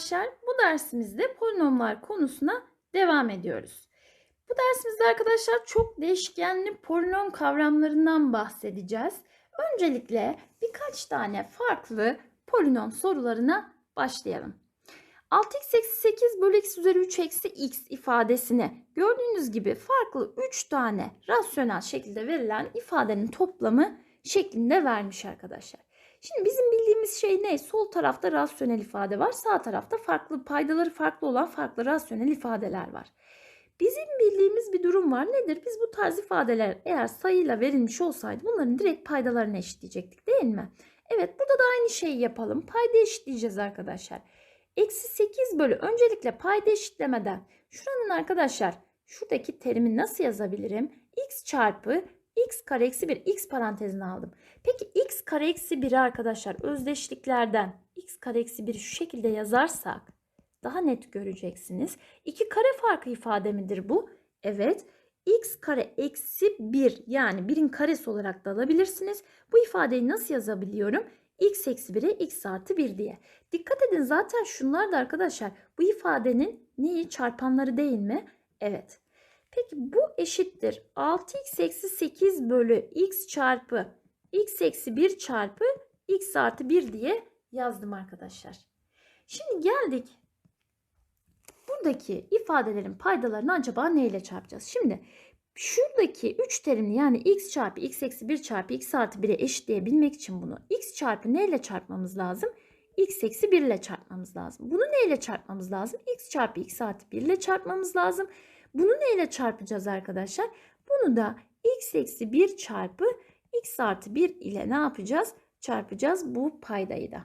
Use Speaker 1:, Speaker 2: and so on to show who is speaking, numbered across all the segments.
Speaker 1: arkadaşlar. Bu dersimizde polinomlar konusuna devam ediyoruz. Bu dersimizde arkadaşlar çok değişkenli polinom kavramlarından bahsedeceğiz. Öncelikle birkaç tane farklı polinom sorularına başlayalım. 6x eksi 8 bölü x üzeri 3 eksi x ifadesini gördüğünüz gibi farklı 3 tane rasyonel şekilde verilen ifadenin toplamı şeklinde vermiş arkadaşlar. Şimdi bizim bildiğimiz şey ne? Sol tarafta rasyonel ifade var. Sağ tarafta farklı paydaları farklı olan farklı rasyonel ifadeler var. Bizim bildiğimiz bir durum var. Nedir? Biz bu tarz ifadeler eğer sayıyla verilmiş olsaydı bunların direkt paydalarını eşitleyecektik değil mi? Evet burada da aynı şeyi yapalım. Payda eşitleyeceğiz arkadaşlar. Eksi 8 bölü öncelikle payda eşitlemeden şuranın arkadaşlar şuradaki terimi nasıl yazabilirim? x çarpı x kare eksi 1 x parantezine aldım. Peki x kare eksi 1'i arkadaşlar özdeşliklerden x kare eksi 1'i şu şekilde yazarsak daha net göreceksiniz. İki kare farkı ifade midir bu? Evet. x kare eksi 1 yani 1'in karesi olarak da alabilirsiniz. Bu ifadeyi nasıl yazabiliyorum? x eksi 1'e x artı 1 diye. Dikkat edin zaten şunlar da arkadaşlar bu ifadenin neyi çarpanları değil mi? Evet. Peki bu eşittir. 6x eksi 8 bölü x çarpı x eksi 1 çarpı x artı 1 diye yazdım arkadaşlar. Şimdi geldik. Buradaki ifadelerin paydalarını acaba neyle çarpacağız? Şimdi şuradaki 3 terimli yani x çarpı x eksi 1 çarpı x artı 1'e eşitleyebilmek için bunu x çarpı neyle çarpmamız lazım? x eksi 1 ile çarpmamız lazım. Bunu neyle çarpmamız lazım? x çarpı x artı 1 ile çarpmamız lazım. Bunu neyle çarpacağız arkadaşlar? Bunu da x eksi 1 çarpı x artı 1 ile ne yapacağız? Çarpacağız bu paydayı da.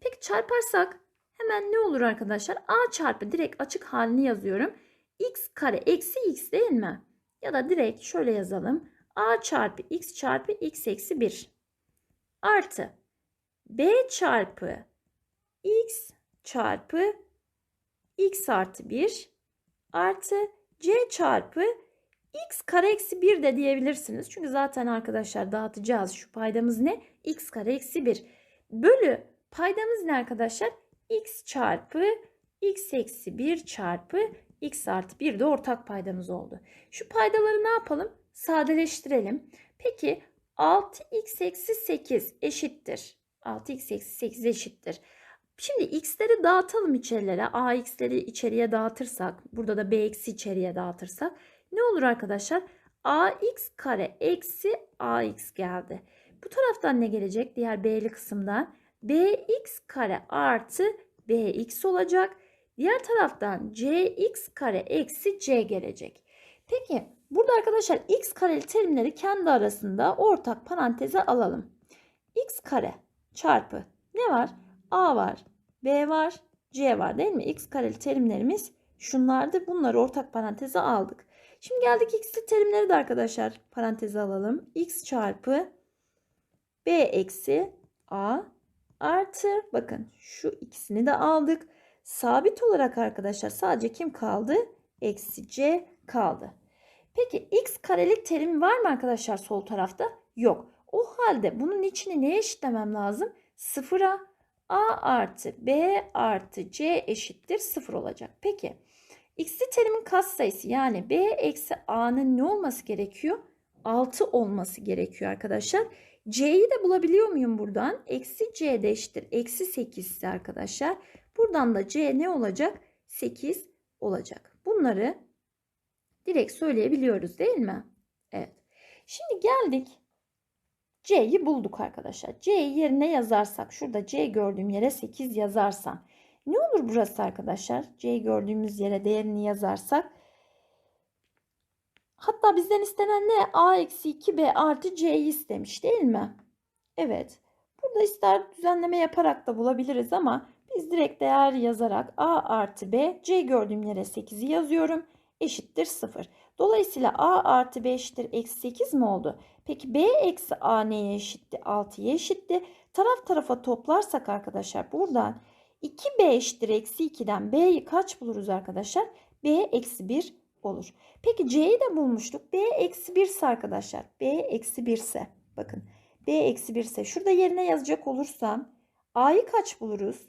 Speaker 1: Peki çarparsak hemen ne olur arkadaşlar? a çarpı direkt açık halini yazıyorum. x kare eksi x değil mi? Ya da direkt şöyle yazalım. a çarpı x çarpı x eksi 1 artı b çarpı x çarpı x artı 1 artı c çarpı x kare eksi 1 de diyebilirsiniz. Çünkü zaten arkadaşlar dağıtacağız. Şu paydamız ne? x kare eksi 1 bölü paydamız ne arkadaşlar? x çarpı x eksi 1 çarpı x artı 1 de ortak paydamız oldu. Şu paydaları ne yapalım? Sadeleştirelim. Peki 6x eksi 8 eşittir. 6x eksi 8 eşittir. Şimdi x'leri dağıtalım içerilere. ax'leri içeriye dağıtırsak, burada da bx'i içeriye dağıtırsak ne olur arkadaşlar? ax kare eksi ax geldi. Bu taraftan ne gelecek? Diğer b'li kısımdan bx kare artı bx olacak. Diğer taraftan cx kare eksi c gelecek. Peki burada arkadaşlar x kareli terimleri kendi arasında ortak paranteze alalım. x kare çarpı ne var? A var, b var, c var değil mi? x kareli terimlerimiz şunlardı. Bunları ortak paranteze aldık. Şimdi geldik x'li terimleri de arkadaşlar paranteze alalım. x çarpı b eksi a artı bakın şu ikisini de aldık. Sabit olarak arkadaşlar sadece kim kaldı? Eksi c kaldı. Peki x karelik terim var mı arkadaşlar sol tarafta? Yok. O halde bunun içini neye eşitlemem lazım? Sıfıra a artı b artı c eşittir sıfır olacak. Peki x'li terimin katsayısı yani b eksi a'nın ne olması gerekiyor? 6 olması gerekiyor arkadaşlar. C'yi de bulabiliyor muyum buradan? Eksi C de eşittir. Eksi 8 ise arkadaşlar. Buradan da C ne olacak? 8 olacak. Bunları direkt söyleyebiliyoruz değil mi? Evet. Şimdi geldik. C'yi bulduk arkadaşlar. C'yi yerine yazarsak. Şurada C gördüğüm yere 8 yazarsam. Ne olur burası arkadaşlar? C'yi gördüğümüz yere değerini yazarsak. Hatta bizden istenen ne? A eksi 2B artı C'yi istemiş değil mi? Evet. Burada ister düzenleme yaparak da bulabiliriz ama biz direkt değer yazarak A artı B, C gördüğüm yere 8'i yazıyorum. Eşittir 0. Dolayısıyla A artı B eşittir eksi 8 mi oldu? Peki B eksi A neye eşitti? 6'ya eşitti. Taraf tarafa toplarsak arkadaşlar buradan 2B eşittir eksi 2'den B'yi kaç buluruz arkadaşlar? B eksi 1 olur. Peki C'yi de bulmuştuk. B eksi 1 ise arkadaşlar. B eksi 1 ise bakın. B eksi 1 ise şurada yerine yazacak olursam A'yı kaç buluruz?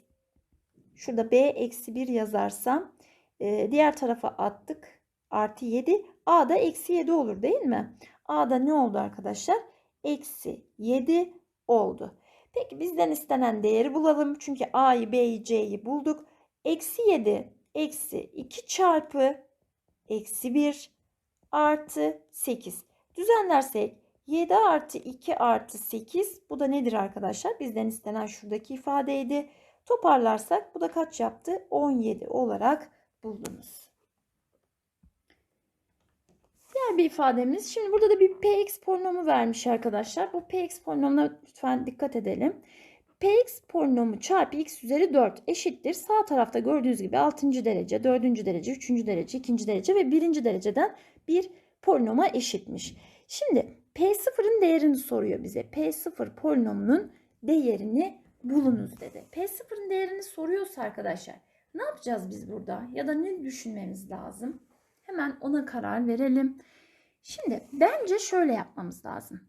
Speaker 1: Şurada b eksi 1 yazarsam diğer tarafa attık. Artı 7. A da eksi 7 olur değil mi? A da ne oldu arkadaşlar? Eksi 7 oldu. Peki bizden istenen değeri bulalım. Çünkü A'yı, B'yi, C'yi bulduk. Eksi 7 eksi 2 çarpı eksi 1 artı 8. Düzenlersek 7 artı 2 artı 8 bu da nedir arkadaşlar? Bizden istenen şuradaki ifadeydi. Toparlarsak bu da kaç yaptı? 17 olarak buldunuz. Diğer bir ifademiz. Şimdi burada da bir px polinomu vermiş arkadaşlar. Bu px polinomuna lütfen dikkat edelim. px polinomu çarpı x üzeri 4 eşittir. Sağ tarafta gördüğünüz gibi 6. derece, 4. derece, 3. derece, 2. derece ve 1. dereceden bir polinoma eşitmiş. Şimdi P0'ın değerini soruyor bize. P0 polinomunun değerini bulunuz dedi. P0'ın değerini soruyorsa arkadaşlar ne yapacağız biz burada? Ya da ne düşünmemiz lazım? Hemen ona karar verelim. Şimdi bence şöyle yapmamız lazım.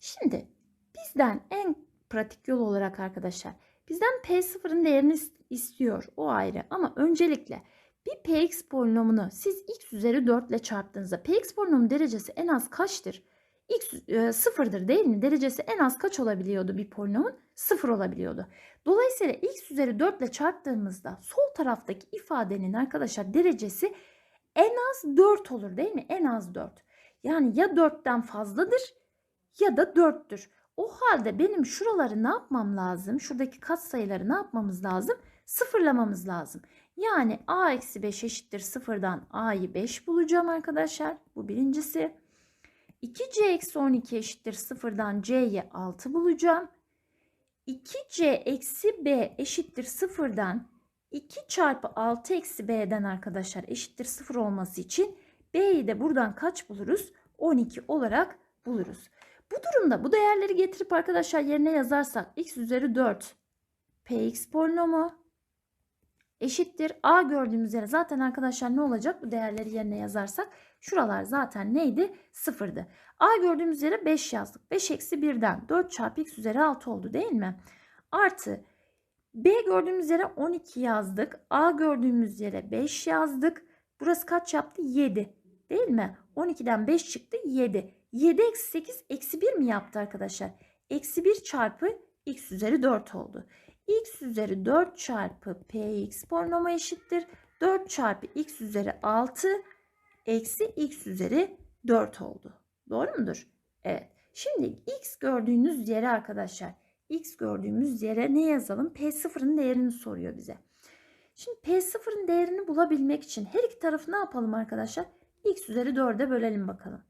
Speaker 1: Şimdi bizden en pratik yol olarak arkadaşlar bizden P0'ın değerini istiyor. O ayrı ama öncelikle bir Px polinomunu siz x üzeri 4 ile çarptığınızda Px polinomun derecesi en az kaçtır? x e, sıfırdır değil mi? Derecesi en az kaç olabiliyordu bir polinomun? Sıfır olabiliyordu. Dolayısıyla x üzeri 4 ile çarptığımızda sol taraftaki ifadenin arkadaşlar derecesi en az 4 olur değil mi? En az 4. Yani ya 4'ten fazladır ya da 4'tür. O halde benim şuraları ne yapmam lazım? Şuradaki katsayıları ne yapmamız lazım? Sıfırlamamız lazım. Yani a eksi 5 eşittir sıfırdan a'yı 5 bulacağım arkadaşlar. Bu birincisi. 2c eksi 12 eşittir sıfırdan c'yi 6 bulacağım. 2c eksi b eşittir sıfırdan 2 çarpı 6 eksi b'den arkadaşlar eşittir 0 olması için b'yi de buradan kaç buluruz? 12 olarak buluruz. Bu durumda bu değerleri getirip arkadaşlar yerine yazarsak x üzeri 4 px polinomu eşittir. A gördüğümüz yere zaten arkadaşlar ne olacak? Bu değerleri yerine yazarsak şuralar zaten neydi? sıfırdı. A gördüğümüz yere 5 yazdık. 5 eksi 1'den 4 çarpı x üzeri 6 oldu değil mi? Artı b gördüğümüz yere 12 yazdık. A gördüğümüz yere 5 yazdık. Burası kaç yaptı? 7 değil mi 12'den 5 çıktı 7 7 eksi 8 eksi 1 mi yaptı arkadaşlar eksi 1 çarpı x üzeri 4 oldu x üzeri 4 çarpı px polinomu eşittir. 4 çarpı x üzeri 6 eksi x üzeri 4 oldu. Doğru mudur? Evet. Şimdi x gördüğünüz yere arkadaşlar x gördüğümüz yere ne yazalım? P0'ın değerini soruyor bize. Şimdi P0'ın değerini bulabilmek için her iki tarafı ne yapalım arkadaşlar? X üzeri 4'e bölelim bakalım.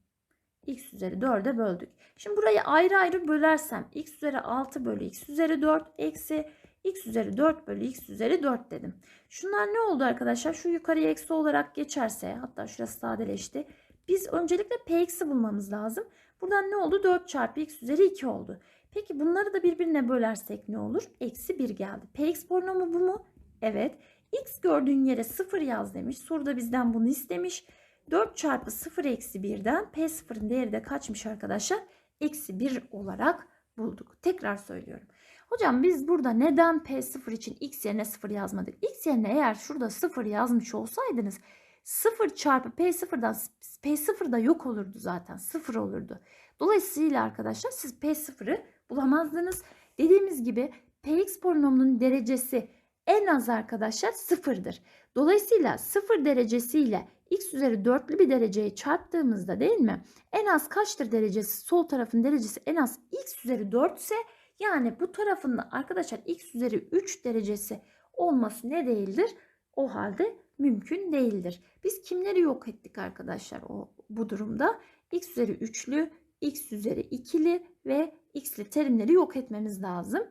Speaker 1: x üzeri 4'e böldük. Şimdi burayı ayrı ayrı bölersem x üzeri 6 bölü x üzeri 4 eksi x üzeri 4 bölü x üzeri 4 dedim. Şunlar ne oldu arkadaşlar? Şu yukarıya eksi olarak geçerse hatta şurası sadeleşti. Biz öncelikle px'i bulmamız lazım. Buradan ne oldu? 4 çarpı x üzeri 2 oldu. Peki bunları da birbirine bölersek ne olur? Eksi 1 geldi. px polinomu bu mu? Evet. x gördüğün yere 0 yaz demiş. Soruda bizden bunu istemiş. 4 çarpı 0 eksi 1'den p0'ın değeri de kaçmış arkadaşlar? Eksi 1 olarak bulduk. Tekrar söylüyorum. Hocam biz burada neden P0 için x yerine 0 yazmadık? x yerine eğer şurada 0 yazmış olsaydınız 0 çarpı P0'dan P0 da yok olurdu zaten. 0 olurdu. Dolayısıyla arkadaşlar siz P0'ı bulamazdınız. Dediğimiz gibi Px polinomunun derecesi en az arkadaşlar 0'dır. Dolayısıyla 0 derecesiyle x üzeri 4'lü bir dereceyi çarptığımızda değil mi? En az kaçtır derecesi? Sol tarafın derecesi en az x üzeri 4 ise yani bu tarafında arkadaşlar x üzeri 3 derecesi olması ne değildir? O halde mümkün değildir. Biz kimleri yok ettik arkadaşlar o bu durumda? x üzeri 3'lü, x üzeri 2'li ve x'li terimleri yok etmemiz lazım.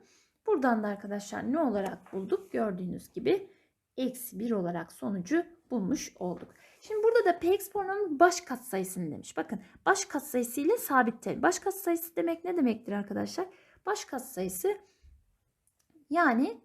Speaker 1: Buradan da arkadaşlar ne olarak bulduk? Gördüğünüz gibi eksi 1 olarak sonucu bulmuş olduk. Şimdi burada da px polinomunun baş katsayısını demiş. Bakın baş katsayısı ile sabit terim. Baş katsayısı demek ne demektir arkadaşlar? Baş katsayısı yani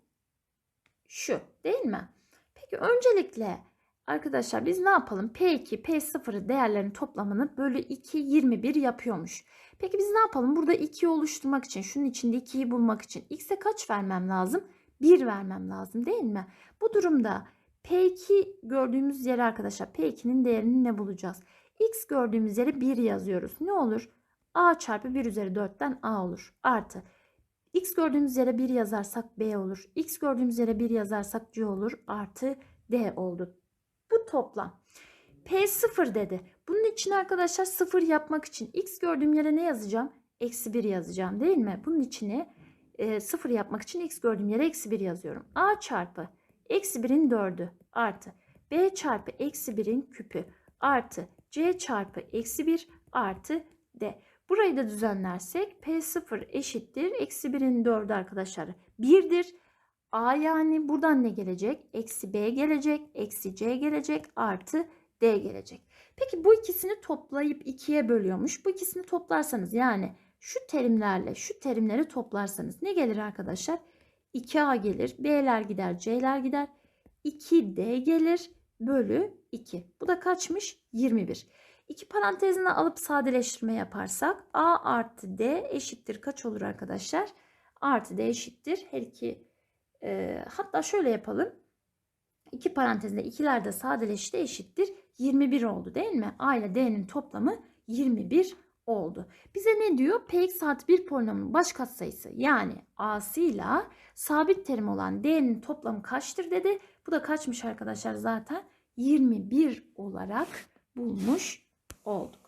Speaker 1: şu değil mi? Peki öncelikle arkadaşlar biz ne yapalım? P2, P0 değerlerin toplamını bölü 2, 21 yapıyormuş. Peki biz ne yapalım? Burada 2'yi oluşturmak için, şunun içinde 2'yi bulmak için x'e kaç vermem lazım? 1 vermem lazım değil mi? Bu durumda P2 gördüğümüz yere arkadaşlar P2'nin değerini ne bulacağız? X gördüğümüz yere 1 yazıyoruz. Ne olur? A çarpı 1 üzeri 4'ten A olur. Artı. X gördüğümüz yere 1 yazarsak B olur. X gördüğümüz yere 1 yazarsak C olur. Artı D oldu. Bu toplam. P 0 dedi. Bunun için arkadaşlar 0 yapmak için X gördüğüm yere ne yazacağım? Eksi 1 yazacağım değil mi? Bunun içine e, 0 yapmak için X gördüğüm yere eksi 1 yazıyorum. A çarpı eksi 1'in 4'ü artı B çarpı eksi 1'in küpü artı C çarpı eksi 1 artı D. Burayı da düzenlersek P0 eşittir. Eksi 1'in 4'ü arkadaşlar 1'dir. A yani buradan ne gelecek? Eksi B gelecek. Eksi C gelecek. Artı D gelecek. Peki bu ikisini toplayıp ikiye bölüyormuş. Bu ikisini toplarsanız yani şu terimlerle şu terimleri toplarsanız ne gelir arkadaşlar? 2A gelir. B'ler gider. C'ler gider. 2D gelir. Bölü 2. Bu da kaçmış? 21. İki parantezine alıp sadeleştirme yaparsak A artı D eşittir kaç olur arkadaşlar? Artı D eşittir. Her iki e, hatta şöyle yapalım. İki parantezinde ikiler de sadeleşti eşittir. 21 oldu değil mi? A ile D'nin toplamı 21 oldu. Bize ne diyor? Px artı bir polinomun baş katsayısı yani A'sıyla sabit terim olan D'nin toplamı kaçtır dedi. Bu da kaçmış arkadaşlar zaten 21 olarak bulmuş olduk.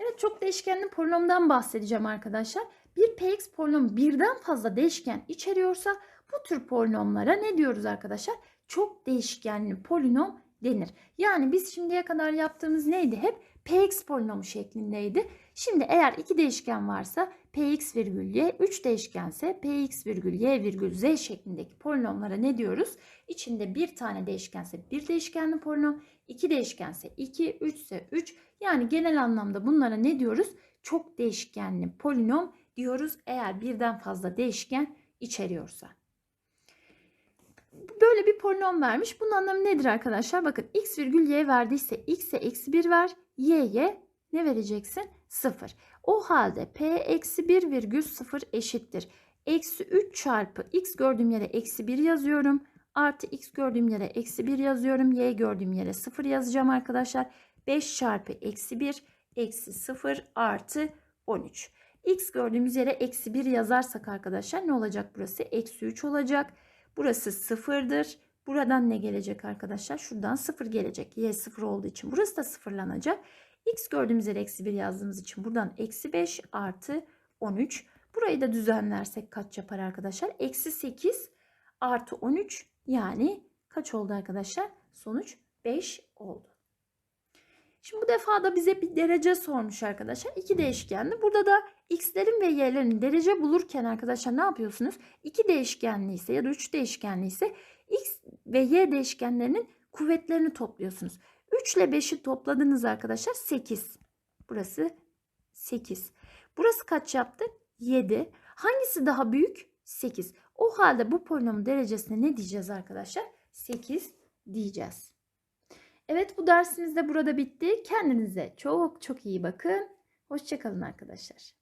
Speaker 1: Evet çok değişkenli polinomdan bahsedeceğim arkadaşlar. Bir px polinom birden fazla değişken içeriyorsa bu tür polinomlara ne diyoruz arkadaşlar? Çok değişkenli polinom denir. Yani biz şimdiye kadar yaptığımız neydi? Hep px polinomu şeklindeydi. Şimdi eğer iki değişken varsa px virgül y, 3 değişkense px virgül y virgül z şeklindeki polinomlara ne diyoruz? İçinde bir tane değişkense bir değişkenli polinom, iki değişkense 2, 3 ise 3. Yani genel anlamda bunlara ne diyoruz? Çok değişkenli polinom diyoruz eğer birden fazla değişken içeriyorsa. Böyle bir polinom vermiş. Bunun anlamı nedir arkadaşlar? Bakın x virgül y verdiyse x'e eksi 1 ver. y'ye ne vereceksin? 0. O halde p eksi 1 virgül 0 eşittir. Eksi 3 çarpı x gördüğüm yere eksi 1 yazıyorum. Artı x gördüğüm yere eksi 1 yazıyorum. y gördüğüm yere 0 yazacağım arkadaşlar. 5 çarpı eksi 1 eksi 0 artı 13. x gördüğümüz yere eksi 1 yazarsak arkadaşlar ne olacak burası? Eksi 3 olacak. Burası sıfırdır. Buradan ne gelecek arkadaşlar? Şuradan sıfır gelecek. Y sıfır olduğu için burası da sıfırlanacak. X gördüğümüz yere eksi 1 yazdığımız için buradan eksi 5 artı 13. Burayı da düzenlersek kaç yapar arkadaşlar? Eksi 8 artı 13 yani kaç oldu arkadaşlar? Sonuç 5 oldu. Şimdi bu defa da bize bir derece sormuş arkadaşlar. İki değişkenli. Burada da x'lerin ve y'lerin derece bulurken arkadaşlar ne yapıyorsunuz? İki değişkenli ise ya da üç değişkenli ise x ve y değişkenlerinin kuvvetlerini topluyorsunuz. 3 ile 5'i topladınız arkadaşlar 8. Burası 8. Burası kaç yaptı? 7. Hangisi daha büyük? 8. O halde bu polinomun derecesine ne diyeceğiz arkadaşlar? 8 diyeceğiz. Evet bu dersimiz de burada bitti. Kendinize çok çok iyi bakın. Hoşçakalın arkadaşlar.